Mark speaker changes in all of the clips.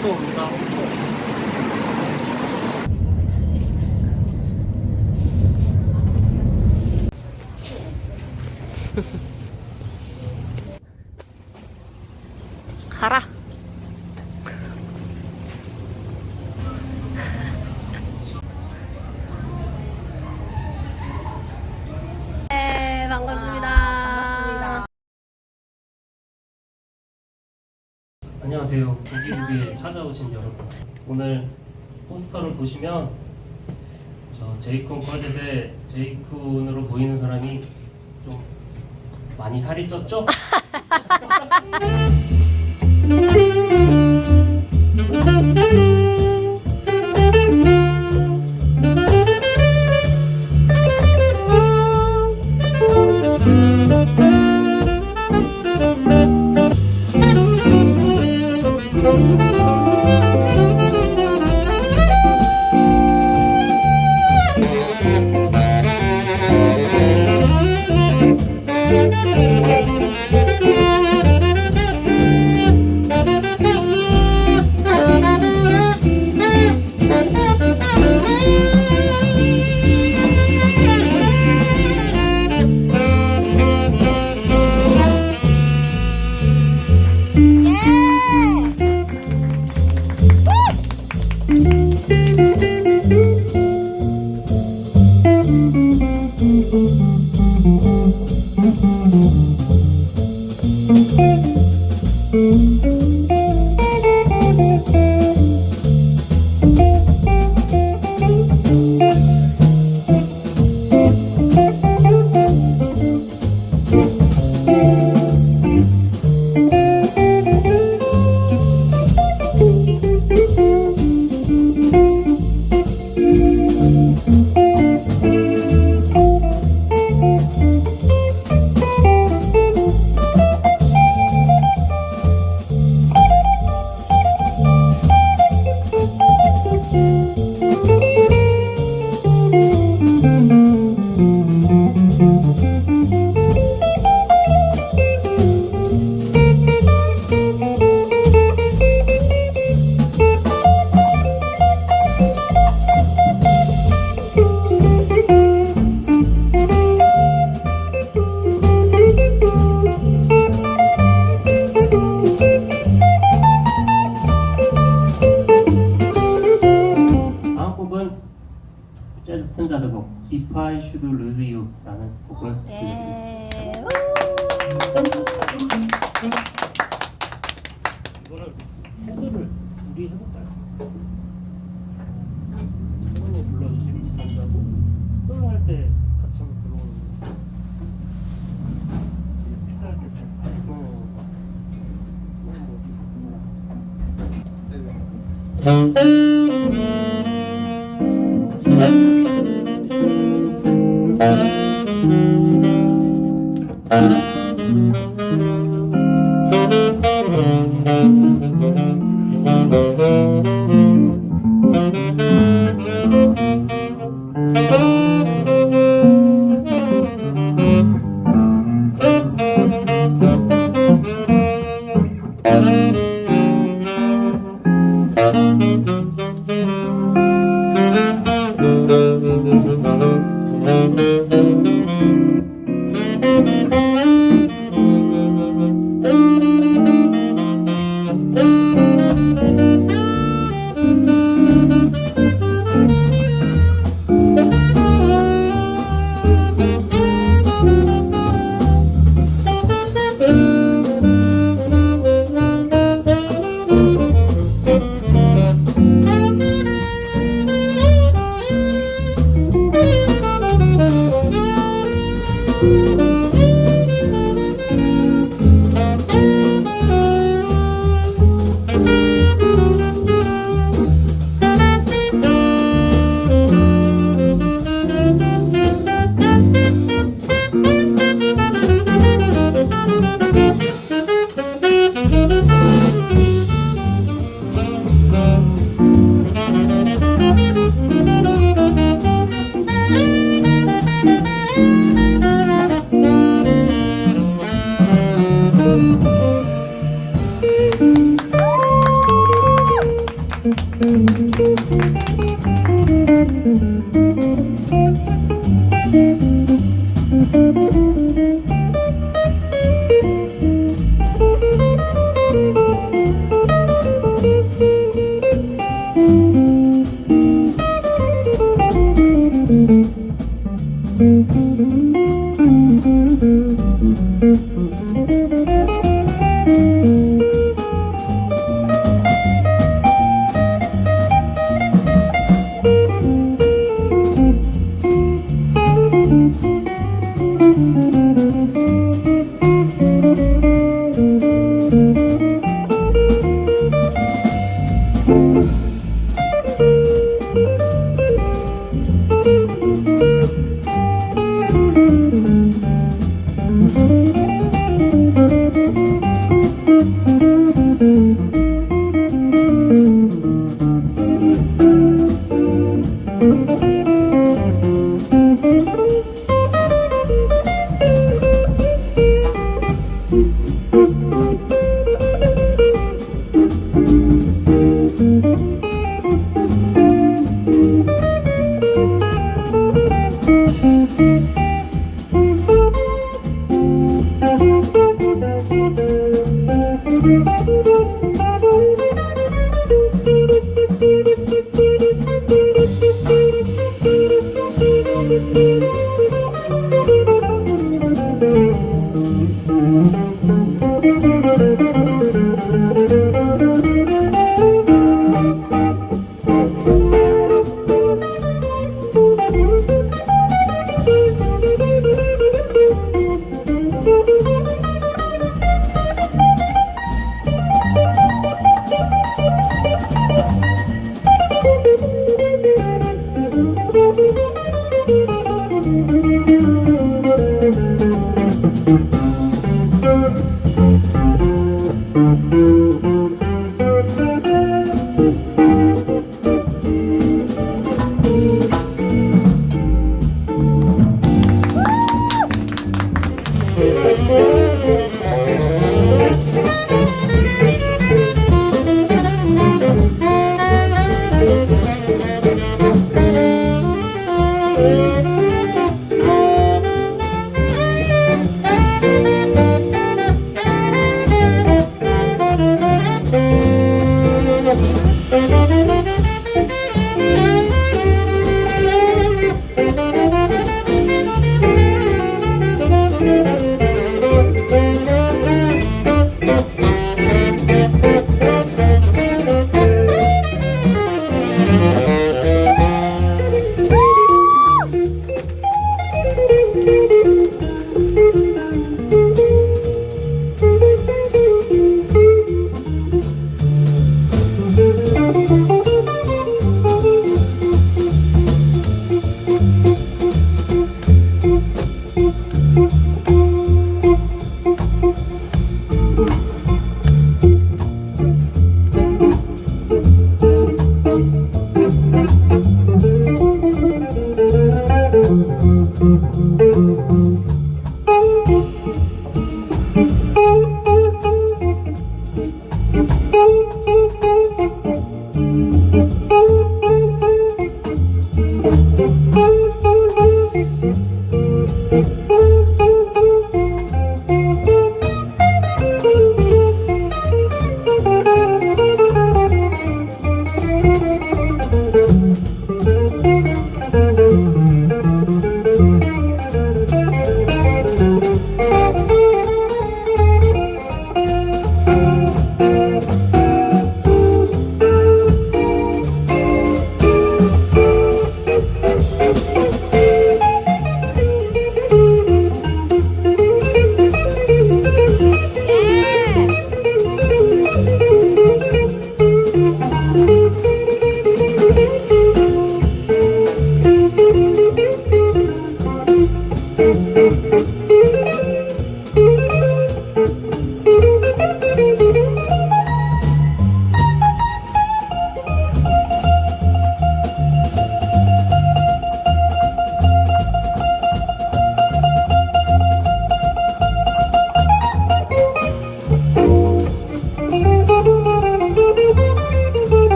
Speaker 1: 홍초 옵니다. 홍초.
Speaker 2: 가라.
Speaker 1: 안녕하세요. 고기국에 찾아오신 여러분. 오늘 포스터를 보시면 저 제이쿤 퀄댓의 제이쿤으로 보이는 사람이 좀 많이 살이 쪘죠? I Should Lose You라는 곡을 들려드리겠습니다. Mm-hmm. Thank you.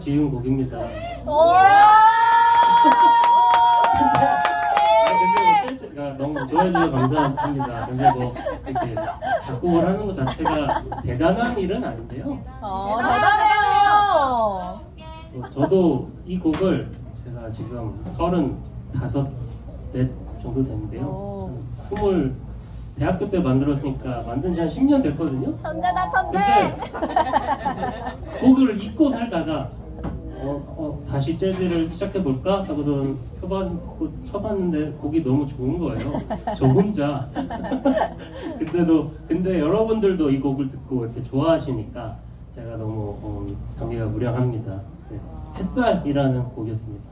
Speaker 1: 지은 곡입니다.
Speaker 2: 오.
Speaker 1: 아, 근데 뭐 제가 너무 좋아해주셔서 감사합니다. 근데 뭐 이렇게 작곡을 하는 것 자체가 대단한 일은 아닌데요.
Speaker 2: 어, 대단해요.
Speaker 1: 뭐 저도 이 곡을 제가 지금 서른다섯 넷 정도.
Speaker 2: 오.
Speaker 1: 한 스물 대학교 때 만들었으니까 만든 지 한 10년 됐거든요.
Speaker 2: 천재다 천재.
Speaker 1: 근데 곡을 잊고 살다가 다시 재즈를 시작해 볼까 하고서 펴봤고 쳐봤는데 곡이 너무 좋은 거예요. 저 혼자. 근데도 근데 여러분들도 이 곡을 듣고 이렇게 좋아하시니까 제가 너무 어, 감기가 무량합니다. 네. 햇살이라는 곡이었습니다.